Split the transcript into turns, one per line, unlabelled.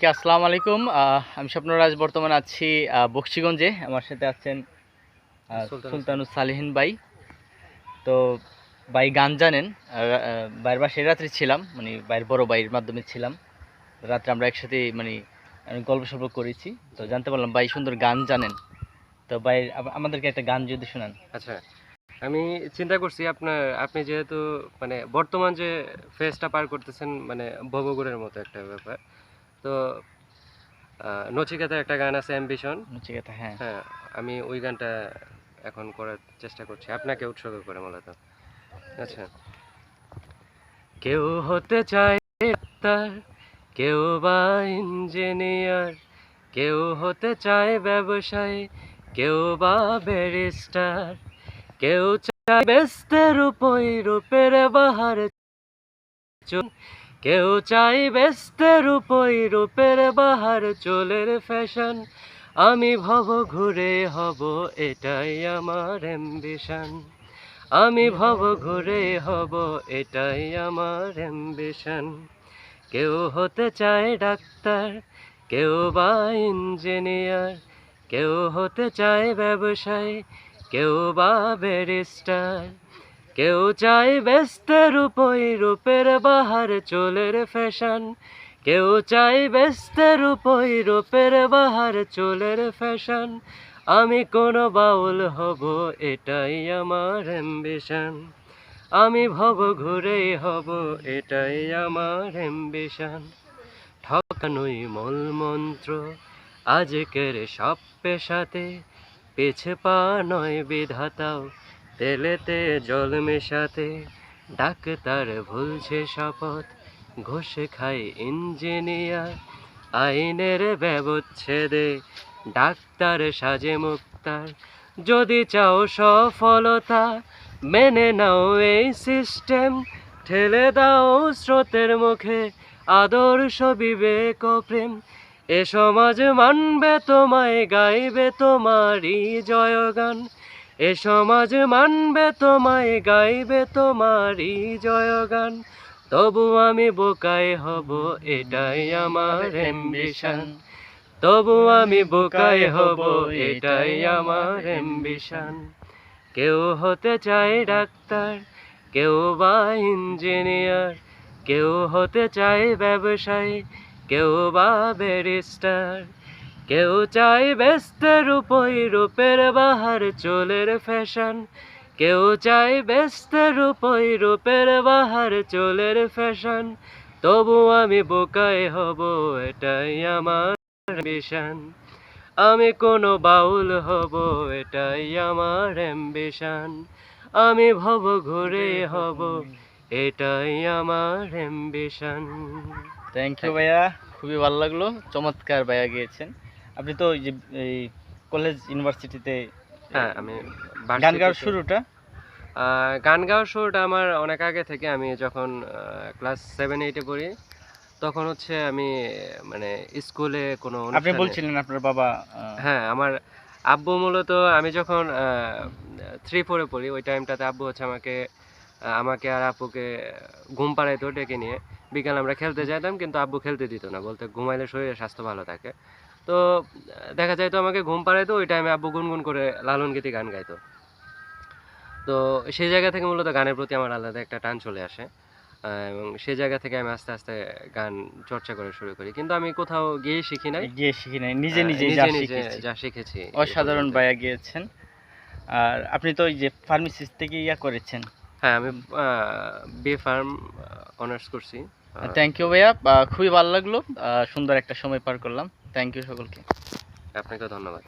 কে আসসালামু আলাইকুম। আমি স্বপ্নরাজ বর্তমানে আছি বক্সিগঞ্জে। আমার সাথে আছেন
সুলতানুস।
সুলতানুস ভাই। তো ভাই গান জানেন ভাইয়ের বাসায় রাত্রে ছিলাম মানে ভাইয়ের বড় ভাইয়ের মাধ্যমে ছিলাম। রাত্রে আমরা একসাথে মানে গল্প সল্প করেছি। তো জানতে পারলাম ভাই সুন্দর গান জানেন। তো ভাই আমাদেরকে একটা গান যদি শোনান।
আচ্ছা আমি চিন্তা করছি আপনার আপনি যেহেতু মানে বর্তমান যে ফেজটা পার করতেছেন মানে ভবগুড়ের মতো একটা ব্যাপার। তো আহ, নচিকেতার একটা গান আছে অ্যাম্বিশন
নচিকেতা হ্যাঁ।
হ্যাঁ আমি ওই গানটা এখন করার চেষ্টা করছি। আপনাকে উৎসর্গ করে মূলত। আচ্ছা। কেউ হতে চায় ডাক্তার কেউ বা ইঞ্জিনিয়ার কেউ হতে চায় ব্যবসায়ী কেউ বা ব্যারিস্টার কেউ চায় ব্যস্তের উপই রূপের বাহার কেউ চাই ব্যস্তের উপই রূপের বাহার চুলের ফ্যাশন। আমি ভব ঘুরে হব, এটাই আমার অ্যাম্বিশন আমি ভব ঘুরে হব, এটাই আমার অ্যাম্বিশন কেউ হতে চায় ডাক্তার, কেউ বা ইঞ্জিনিয়ার কেউ হতে চায় ব্যবসায়ী, কেউ বা ব্যারিস্টার কেউ চাই ব্যস্তের উপই রূপের বাহার, চোলের ফ্যাশন। কেউ চাই ব্যস্তের উপই রূপের বাহার, চোলের ফ্যাশন। আমি কোন বাউল হব, এটাই আমার অ্যাম্বিশন আমি ভব ঘুরেই হব, এটাই আমার অ্যাম্বিশন মূল মন্ত্র, আজকের সব পেশাতে পিছে পা নয় বিধাতাও তেলেতে জল মেশাতে, ডাক্তার ভুলছে শপথ, ঘষে খাই ইঞ্জিনিয়ার, আইনের ব্যবচ্ছেদে ডাক্তার সাজে মুক্তার। যদি চাও সফলতা, মেনে নাও এই সিস্টেম, ঠেলে দাও স্রোতের মুখে আদর্শ বিবেক প্রেম। এ সমাজ মানবে তোমায়, গাইবে তোমারই জয়গান। এ সমাজ মানবে তোমায় গাইবে তোমারই জয়গান। তবু আমি বোকায় হব এটাই আমার অ্যাম্বিশন তবু আমি বোকায় হব এটাই আমার অ্যাম্বিশন কেউ হতে চায় ডাক্তার কেউ বা ইঞ্জিনিয়ার কেউ হতে চায় ব্যবসায়ী কেউ বা ব্যারিস্টার কেউ চাই ব্যস্তের উপই রূপের বাহার, চোলের ফ্যাশন। কেউ চাই ব্যস্তের উপই রূপের বাহার, চোলের ফ্যাশন। তবু আমি বোকায় হব, এটাই আমার অ্যাম্বিশন আমি কোনো বাউল হব, এটাই আমার অ্যাম্বিশন আমি ভব ঘুরে হব, এটাই আমার অ্যাম্বিশন
থ্যাংক ইউ ভাইয়া। খুবই ভালো লাগল। চমৎকার ভাইয়া গিয়েছেন। আপনি তো ওই যে এই কলেজ ইউনিভার্সিটিতে
হ্যাঁ আমি
গান গাওয়ার শুরুটা?
গান গাওয়ার শুরুটা আমার অনেক আগে থেকে আমি যখন ক্লাস সেভেন এইটে পড়ি তখন হচ্ছে আমি মানে স্কুলে কোনো
আপনি বলছিলেন আপনার বাবা
হ্যাঁ আমার আব্বু মূলত আমি যখন থ্রি ফোরে পড়ি ওই টাইমটাতে আব্বু হচ্ছে আমাকে আমাকে আর আপুকে ঘুম পাড়াইতো ডেকে নিয়ে। বিকাল আমরা খেলতে যাইতাম কিন্তু আব্বু খেলতে দিত না বলতে ঘুমাইলে শরীরের স্বাস্থ্য ভালো থাকে। তো দেখা যায় তো আমাকে ঘুম পাড়াইতো ওই টাইমে আব্বু গুনগুন করে লালন গীতি গান গাইতো। তো সেই জায়গা থেকে মূলত গানের প্রতি আমার আলাদা একটা টান চলে আসে। এবং সেই জায়গা থেকে আমি আস্তে আস্তে গান চর্চা করে শুরু করি। কিন্তু আমি কোথাও গিয়ে শিখি নাই।
গিয়ে শিখি নাই নিজে নিজে যা শিখেছি।
যা শিখেছি
অসাধারণ। ভাইয়া গিয়েছেন। আর আপনি তো ওই যে ফার্মেসিস্ট থেকে ইয়া করেছেন।
হ্যাঁ আমি বি ফার্ম অনার্স করছি।
থ্যাংক ইউ ভাইয়া খুবই ভালো লাগল। সুন্দর একটা সময় পার করলাম। থ্যাংক ইউ সকলকে।
আপনাকে ধন্যবাদ।